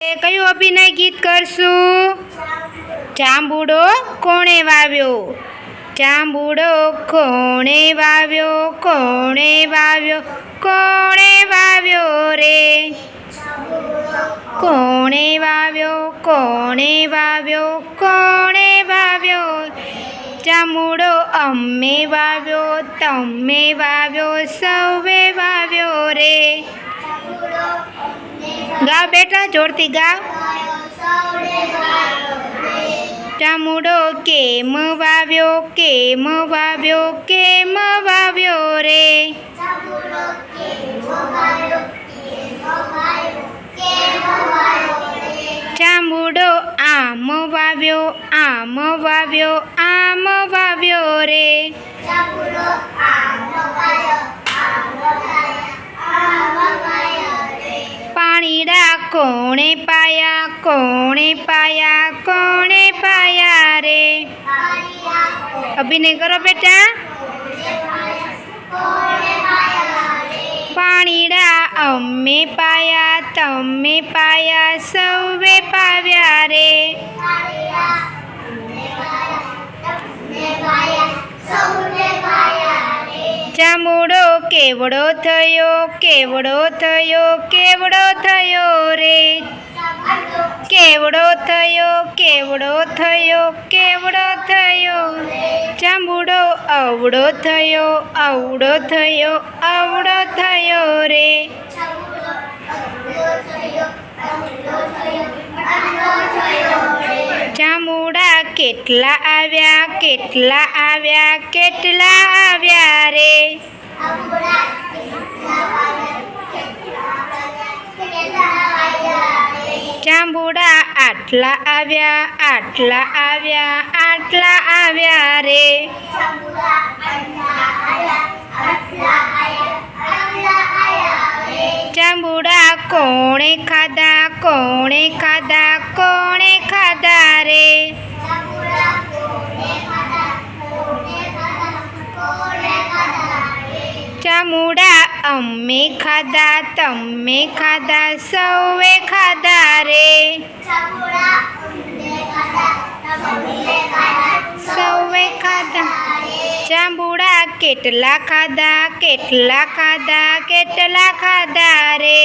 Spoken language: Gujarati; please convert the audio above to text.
કયું અભિનય ગીત કરશું? જાંબુડો કોણે વાવ્યો? જાંબુડો કોણે વાવ્યો? કોણે વાવ્યો? કોણે વાવ્યો રે? કોણે વાવ્યો? કોણે વાવ્યો? કોણે વાવ્યો? જાંબુડો અમે વાવ્યો, તમે વાવ્યો, સૌએ વાવ્યો. ગાવ બેટા, જોરથી ગાવ. ચામુડો કેમ વાવ્યો કેમ વાવ્યો કેમ વાવ્યો રે? ચામુડો આમ વાવ્યો આમ વાવ્યો આમ વાવ્યો રે. કોણે પાયા કોણે પાયા કોણે પાયા રે? અભિનય કરો બેટા. પાણીડા અમે પાયા, તમે પાયા, સૌએ પાવ્યા રે. જામુડો કેવડો થયો કેવડો થયો કેવડો થયો? કેવડો થયો કેવડો થયો કેવડો થયો? જાંબુડો અવડો થયો અવડો થયો અવડો થયો રે. જાંબુડા કેટલા આવ્યા કેટલા આવ્યા કેટલા આવ્યા રે? જાંબુડા આટલા આવ્યા આટલા આવ્યા આટલા આવ્યા રે. જાંબુડા કોણે ખાધા કોણે ખાધા કોણે ખાધા રે. ચામુડા અમે ખાધા તમે ખાધા સૌએ ખાધા. કેટલા ખાધા કેટલા ખાધા કેટલા ખાધા રે?